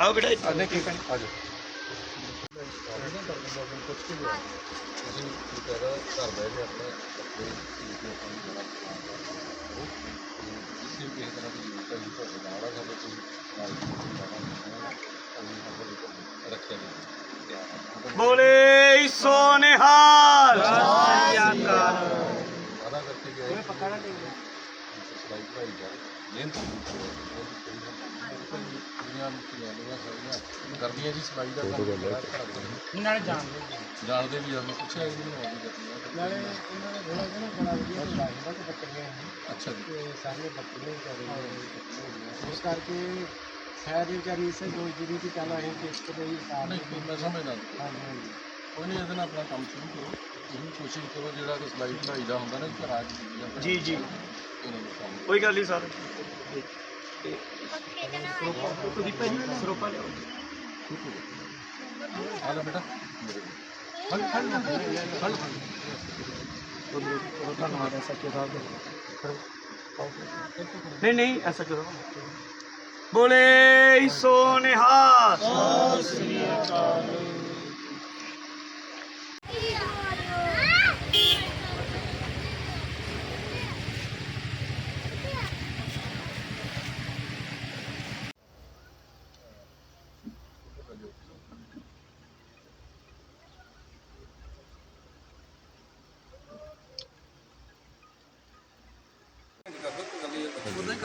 ਆਓ ਬੇਟਾ ਆ ਨਹੀਂ ਕੀ ਪੈਣ ਆ ਜਾਓ। ਬੋਲੇ ਸੋ ਨਿਹਾਲ। ਵਾਦਾ ਕਰਕੇ ਗਏ ਸਬਸਕ੍ਰਾਈਬ ਕਰਾਈ ਜਾ। ਮਿਹਨਤ ਨੂੰ ਕੀ ਲੈਣੀਆਂ ਸਾਰੀਆਂ ਕਰਦੀਆਂ ਜੀ ਸਫ਼ਾਈ ਦਾ ਕੰਮ ਨਾਲੇ ਜਾਣਦੇ ਜਾਣਦੇ ਵੀ ਜਦੋਂ ਪੁੱਛਿਆ ਜੀ ਮੈਨੂੰ ਆਉਂਦੀ ਕਰਦੀਆਂ ਨਾਲੇ ਇਹਨਾਂ ਨੇ ਬੋਲਾ ਕਿ ਨਾ ਬੜਾ ਵਧੀਆ ਚਲਾਇਆ ਕਿ ਬੱਕਰੀਆਂ ਅੱਛਾ ਜੀ। ਤੇ ਸਾਰੇ ਬੱਕਰੀਆਂ ਕਰੇ ਉਸ ਕਰਕੇ ਸ਼ਾਇਦ ਇਹ ਕਰੀ ਸੇ ਜੋ ਜਿਹੜੀ ਦੀ ਕੱਲ ਆਏ ਕਿਸ਼ਤ ਦੇ ਹਿਸਾਬ ਨਹੀਂ ਕੋਈ ਮੈਂ ਸਮਝਦਾ ਹਾਂਜੀ ਹਾਂਜੀ। ਕੋਈ ਨਹੀਂ ਇਹਦੇ ਨਾਲ ਆਪਣਾ ਕੰਮ ਸ਼ੁਰੂ ਕਰੋ। ਤੁਸੀਂ ਕੋਸ਼ਿਸ਼ ਕਰੋ ਜਿਹੜਾ ਕਿ ਸਲਾਈ ਬਣਾਈ ਦਾ ਹੁੰਦਾ ਨਾ ਘਰਾਂ 'ਚ ਜੀ ਜੀ ਦਾ, ਨੂੰ ਕੋਈ ਗੱਲ ਨਹੀਂ ਸਰ। ਤੁਸੀਂ ਭਾਜੀ ਸਰੋਪਾ ਲਿਆਓ ਆ ਲੈ ਬੇਟਾ ਮੇਰੇ ਕੋਲ। ਫੜ ਫੜ ਫੜ ਫੜ ਧੰਨਵਾਦ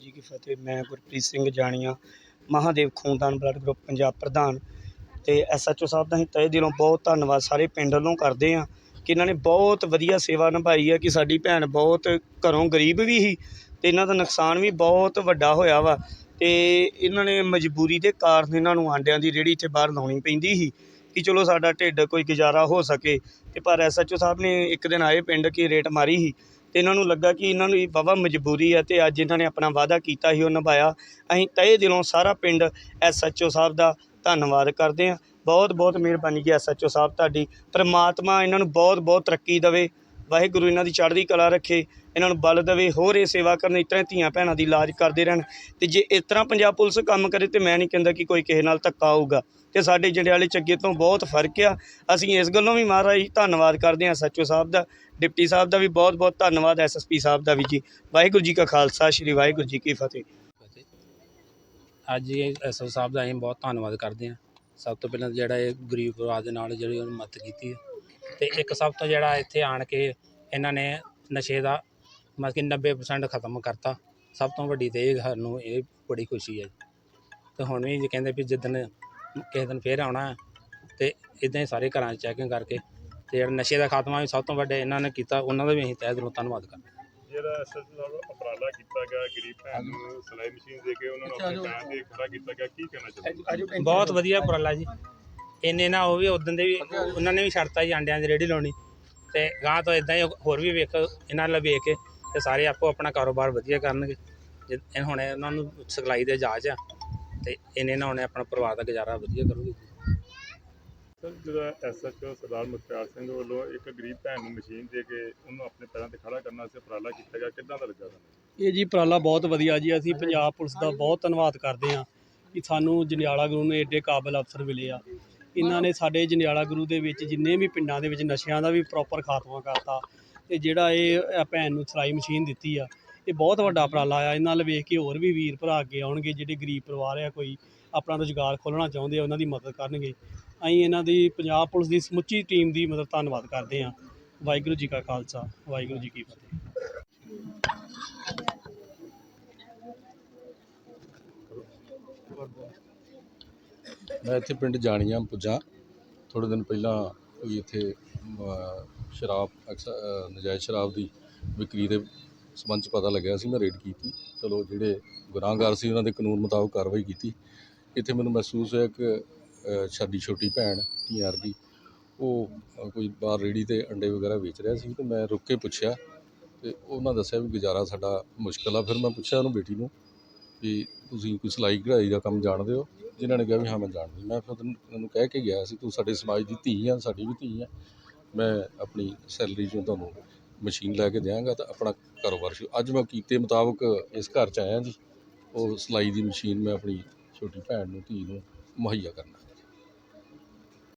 ਜੀ ਕੀ ਫਤਿਹ, ਮੈਂ ਗੁਰਪ੍ਰੀਤ ਸਿੰਘ ਜਾਣੀਆਂ, ਮਹਾਦੇਵ ਖੂਨਦਾਨ ਬਲੱਡ ਗਰੁੱਪ, ਪੰਜਾਬ ਪ੍ਰਧਾਨ। ਤੇ ਐਸਐਚਓ ਸਾਹਿਬ ਦਾ ਅਸੀਂ ਤਹਿ ਦਿਲੋਂ ਬਹੁਤ ਧੰਨਵਾਦ, ਸਾਰੇ ਪਿੰਡ ਵੱਲੋਂ ਕਰਦੇ ਆ ਕਿ ਇਹਨਾਂ ਨੇ ਬਹੁਤ ਵਧੀਆ ਸੇਵਾ ਨਿਭਾਈ ਹੈ ਕਿ ਸਾਡੀ ਭੈਣ ਬਹੁਤ ਘਰੋਂ ਗਰੀਬ ਵੀ ਸੀ ਤੇ ਇਹਨਾਂ ਦਾ ਨੁਕਸਾਨ ਵੀ ਬਹੁਤ ਵੱਡਾ ਹੋਇਆ ਵਾ। ਤੇ ਇਹਨਾਂ ਨੇ ਮਜਬੂਰੀ ਦੇ ਕਾਰਨ ਇਹਨਾਂ ਨੂੰ ਆਂਡਿਆਂ ਦੀ ਰੇਹੜੀ ਇੱਥੇ ਬਾਹਰ ਲਾਉਣੀ ਪੈਂਦੀ ਸੀ ਕਿ ਚਲੋ ਸਾਡਾ ਢਿੱਡ ਕੋਈ ਗੁਜ਼ਾਰਾ ਹੋ ਸਕੇ। ਤੇ ਪਰ ਐਸਐਚਓ ਸਾਹਿਬ ਨੇ ਇੱਕ ਦਿਨ ਆਏ ਪਿੰਡ ਕੀ ਰੇਟ ਮਾਰੀ ਸੀ। ਤੇ ਇਹਨਾਂ ਨੂੰ ਲੱਗਾ ਕਿ ਇਹਨਾਂ ਨੂੰ ਵਾਹਵਾ ਮਜਬੂਰੀ ਹੈ ਤੇ ਅੱਜ ਇਹਨਾਂ ਨੇ ਆਪਣਾ ਵਾਅਦਾ ਕੀਤਾ ਸੀ, ਉਹ ਨਿਭਾਇਆ। ਅਸੀਂ ਤਹਿ ਦਿਲੋਂ ਸਾਰਾ ਪਿੰਡ ਐਸਐਚਓ ਸਾਹਿਬ ਦਾ ਧੰਨਵਾਦ ਕਰਦੇ ਹਾਂ। ਬਹੁਤ ਬਹੁਤ ਮਿਹਰਬਾਨੀ ਜੀ ਐਸਐਚਓ ਸਾਹਿਬ ਤੁਹਾਡੀ। ਪਰਮਾਤਮਾ ਇਹਨਾਂ ਨੂੰ ਬਹੁਤ ਬਹੁਤ ਤਰੱਕੀ ਦੇਵੇ। ਵਾਹਿਗੁਰੂ ਇਹਨਾਂ ਦੀ ਚੜ੍ਹਦੀ ਕਲਾ ਰੱਖੇ, ਇਹਨਾਂ ਨੂੰ ਬਲ ਦੇਵੇ, ਹੋਰ ਇਹ ਸੇਵਾ ਕਰਨ ਇਸ ਤਰ੍ਹਾਂ ਧੀਆਂ ਭੈਣਾਂ ਦੀ ਇਲਾਜ ਕਰਦੇ ਰਹਿਣ। ਤੇ ਜੇ ਇਸ ਤਰ੍ਹਾਂ ਪੰਜਾਬ ਪੁਲਿਸ ਕੰਮ ਕਰੇ ਤੇ ਮੈਂ ਨਹੀਂ ਕਹਿੰਦਾ ਕਿ ਕੋਈ ਕਿਸੇ ਨਾਲ ਧੱਕਾ ਹੋਊਗਾ। ਤੇ ਸਾਡੇ ਜੰਡਿਆਲੇ ਚ ਅੱਗੇ ਤੋਂ ਬਹੁਤ ਫ਼ਰਕ ਆ। ਅਸੀਂ ਇਸ ਗੱਲੋਂ ਵੀ ਮਹਾਰਾਜ ਧੰਨਵਾਦ ਕਰਦੇ ਹਾਂ ਸੱਚੋ ਸਾਹਿਬ ਦਾ, ਡਿਪਟੀ ਸਾਹਿਬ ਦਾ ਵੀ ਬਹੁਤ ਬਹੁਤ ਧੰਨਵਾਦ, ਐਸਐਸਪੀ ਸਾਹਿਬ ਦਾ ਵੀ ਜੀ। ਵਾਹਿਗੁਰੂ ਜੀ ਕਾ ਖਾਲਸਾ, ਸ੍ਰੀ ਵਾਹਿਗੁਰੂ ਜੀ ਕੀ ਫਤਿਹ। ਅੱਜ ਇਹ ਐਸਓ ਸਾਹਿਬ ਦਾ ਅਸੀਂ ਬਹੁਤ ਧੰਨਵਾਦ ਕਰਦੇ ਹਾਂ। ਸਭ ਤੋਂ ਪਹਿਲਾਂ ਜਿਹੜਾ ਇਹ ਗਰੀਬ ਪਰਿਵਾਰ ਦੇ ਨਾਲ ਜਿਹੜੀ ਉਹਨੂੰ ਮਦਦ ਕੀਤੀ ਹੈ। ਤੇ ਇੱਕ ਸਭ ਤੋਂ ਜਿਹੜਾ ਇੱਥੇ ਆਣ ਕੇ ਇਹਨਾਂ ਨੇ ਨਸ਼ੇ ਦਾ ਮਤਲਬ ਕਿ 90% ਖਤਮ ਕਰਤਾ। ਸਭ ਤੋਂ ਵੱਡੀ ਤੇ ਇਹ ਸਾਨੂੰ ਇਹ ਬੜੀ ਖੁਸ਼ੀ ਹੈ ਤੇ ਹੁਣ ਵੀ ਜੇ ਕਹਿੰਦੇ ਵੀ ਜਿੱਦਣ ਕਿਸੇ ਦਿਨ ਫੇਰ ਆਉਣਾ ਹੈ ਤੇ ਇਦਾਂ ਹੀ ਸਾਰੇ ਘਰਾਂ 'ਚ ਚੈਕਿੰਗ ਕਰਕੇ ਤੇ ਜਿਹੜਾ ਨਸ਼ੇ ਦਾ ਖਾਤਮਾ ਵੀ ਸਭ ਤੋਂ ਵੱਡੇ ਇਹਨਾਂ ਨੇ ਕੀਤਾ ਉਹਨਾਂ ਦਾ ਵੀ ਅਸੀਂ ਤਹਿ ਦਿਲੋਂ ਧੰਨਵਾਦ ਕਰਦੇ ਹਾਂ। ਜਿਹੜਾ ਐਸਐਸ ਸਾਹਿਬ ਉਪਰਾਲਾ ਕੀਤਾ ਗਿਆ ਗਰੀਬ ਭੈਣ ਨੂੰ ਸਿਲਾਈ ਮਸ਼ੀਨ ਦੇ ਕੇ ਉਹਨਾਂ ਨੂੰ ਆਪਣੇ ਪੈਰਾਂ ਤੇ ਖੜਾ ਕੀਤਾ ਗਿਆ ਕੀ ਕਹਿਣਾ ਚਾਹੁੰਦੇ ਬਹੁਤ ਵਧੀਆ ਉਪਰਾਲਾ ਜੀ। ਇੰਨੇ ਨਾ ਉਹ ਵੀ ਉਦੋਂ ਦੇ ਵੀ ਉਹਨਾਂ ਨੇ ਵੀ ਛੱਡਤਾ ਜੀ ਆਂਡਿਆਂ ਦੀ ਰੇੜੀ ਲਾਉਣੀ। ਤੇ ਗਾਂ ਤੋਂ ਇਦਾਂ ਹੀ ਹੋਰ ਵੀ ਵੇਖ ਇਹਨਾਂ ਨਾਲ ਵੇਖ ਕੇ ਤੇ ਸਾਰੇ ਆਪੋ ਆਪਣਾ ਕਾਰੋਬਾਰ ਵਧੀਆ ਕਰਨਗੇ। ਜੇ ਇਹ ਹੁਣ ਉਹਨਾਂ ਨੂੰ ਸਿਖਲਾਈ ਦੇ ਜਾਚ ਆ ਤੇ ਇੰਨੇ ਨਾਲ ਉਹਨੇ ਆਪਣਾ ਪਰਿਵਾਰ ਦਾ ਗੁਜ਼ਾਰਾ ਵਧੀਆ ਕਰੂਗੇ। ਸਰ ਜਿਹੜਾ ਐਸਐਚਓ ਸਰਦਾਰ ਮੁਖਤਿਆਰ ਸਿੰਘ ਵੱਲੋਂ ਇੱਕ ਗਰੀਬ ਭੈਣ ਨੂੰ ਮਸ਼ੀਨ ਦੇ ਕੇ ਉਹਨੂੰ ਆਪਣੇ ਪੈਰਾਂ ਤੇ ਖੜਾ ਕਰਨ ਵਾਸਤੇ ਉਪਰਾਲਾ ਕੀਤਾ ਗਿਆ ਕਿੱਦਾਂ ਦਾ ਲੱਗਾ ਤੁਹਾਨੂੰ? ਇਹ ਜੀ ਉਪਰਾਲਾ ਬਹੁਤ ਵਧੀਆ ਜੀ ਅਸੀਂ ਪੰਜਾਬ ਪੁਲਿਸ ਦਾ ਬਹੁਤ ਧੰਨਵਾਦ ਕਰਦੇ ਹਾਂ ਕਿ ਸਾਨੂੰ ਜੰਡਿਆਲਾ ਗੁਰੂ ਨੂੰ ਏਡੇ ਕਾਬਲ ਅਫਸਰ ਮਿਲੇ ਆ। ਇਹਨਾਂ ਨੇ ਸਾਡੇ ਜੰਡਿਆਲਾ ਗੁਰੂ ਦੇ ਵਿੱਚ ਜਿੰਨੇ ਵੀ ਪਿੰਡਾਂ ਦੇ ਵਿੱਚ ਨਸ਼ਿਆਂ ਦਾ ਵੀ ਪ੍ਰੋਪਰ ਖਾਤਮਾ ਕਰਤਾ ਅਤੇ ਜਿਹੜਾ ਇਹ ਭੈਣ ਨੂੰ ਸਿਲਾਈ ਮਸ਼ੀਨ ਦਿੱਤੀ ਆ, ਇਹ ਬਹੁਤ ਵੱਡਾ ਉਪਰਾਲਾ ਆ। ਇਹਨਾਂ ਨਾਲ ਵੇਖ ਕੇ ਹੋਰ ਵੀ ਵੀਰ ਭਰਾ ਅੱਗੇ ਆਉਣਗੇ, ਜਿਹੜੇ ਗਰੀਬ ਪਰਿਵਾਰ ਆ, ਕੋਈ ਆਪਣਾ ਰੁਜ਼ਗਾਰ ਖੋਲ੍ਹਣਾ ਚਾਹੁੰਦੇ ਆ, ਉਹਨਾਂ ਦੀ ਮਦਦ ਕਰਨਗੇ। ਅਸੀਂ ਇਹਨਾਂ ਦੀ, ਪੰਜਾਬ ਪੁਲਿਸ ਦੀ ਸਮੁੱਚੀ ਟੀਮ ਦੀ ਮਦਦ ਧੰਨਵਾਦ ਕਰਦੇ ਹਾਂ। ਵਾਹਿਗੁਰੂ ਜੀ ਕਾ ਖਾਲਸਾ, ਵਾਹਿਗੁਰੂ ਜੀ ਕੀ ਫਤਿਹ। ਮੈਂ ਇੱਥੇ ਪਿੰਡ ਜਾਣੀਆਂ ਪੁੱਜਾ। ਥੋੜ੍ਹੇ ਦਿਨ ਪਹਿਲਾਂ ਕੋਈ ਇੱਥੇ ਸ਼ਰਾਬ ਐਕਸ- ਅ, ਨਜਾਇਜ਼ ਸ਼ਰਾਬ ਦੀ ਵਿਕਰੀ ਦੇ ਸੰਬੰਧ 'ਚ ਪਤਾ ਲੱਗਿਆ ਸੀ ਮੈਂ ਰੇਡ ਕੀਤੀ। ਚਲੋ ਜਿਹੜੇ ਗੁਨਾਹਗਾਰ ਸੀ ਉਹਨਾਂ ਦੇ ਕਾਨੂੰਨ ਮੁਤਾਬਕ ਕਾਰਵਾਈ ਕੀਤੀ। ਇੱਥੇ ਮੈਨੂੰ ਮਹਿਸੂਸ ਹੋਇਆ ਕਿ ਸਾਡੀ ਛੋਟੀ ਭੈਣ ਧੀਆਂ ਦੀ ਉਹ ਕੋਈ ਬਾਹਰ ਰੇੜੀ ਤੇ ਅੰਡੇ ਵਗੈਰਾ ਵੇਚ ਰਿਹਾ ਸੀ ਤੇ ਮੈਂ ਰੁੱਕ ਕੇ ਪੁੱਛਿਆ ਤੇ ਉਹਨਾਂ ਦੱਸਿਆ ਵੀ ਗੁਜ਼ਾਰਾ ਸਾਡਾ ਮੁਸ਼ਕਲ ਆ। ਫਿਰ ਮੈਂ ਪੁੱਛਿਆ ਉਹਨੂੰ ਬੇਟੀ ਨੂੰ ਵੀ ਤੁਸੀਂ ਕੋਈ ਸਿਲਾਈ ਕਢਾਈ ਦਾ ਕੰਮ ਜਾਣਦੇ ਹੋ। ਜਿਨ੍ਹਾਂ ਨੇ ਕਿਹਾ ਵੀ ਹਾਂ, ਮੈਂ ਜਾਣਦੀ। ਮੈਂ ਫਿਰ ਉਹਨੂੰ ਉਹਨੂੰ ਕਹਿ ਕੇ ਗਿਆ ਸੀ, ਤੂੰ ਸਾਡੇ ਸਮਾਜ ਦੀ ਧੀ ਆ, ਸਾਡੀ ਵੀ ਧੀ ਆ। ਮੈਂ ਆਪਣੀ ਸੈਲਰੀ 'ਚੋਂ ਤੁਹਾਨੂੰ ਮਸ਼ੀਨ ਲੈ ਕੇ ਦਿਆਂਗਾ ਤਾਂ ਆਪਣਾ ਕਾਰੋਬਾਰ ਸ਼ੁਰੂ ਅੱਜ ਮੈਂ ਕੀਤੇ ਮੁਤਾਬਕ ਇਸ ਘਰ 'ਚ ਆਇਆ ਜੀ। ਉਹ ਸਿਲਾਈ ਦੀ ਮਸ਼ੀਨ ਮੈਂ ਆਪਣੀ ਛੋਟੀ ਭੈਣ ਨੂੰ, ਧੀ ਨੂੰ ਮੁਹੱਈਆ ਕਰਨਾ।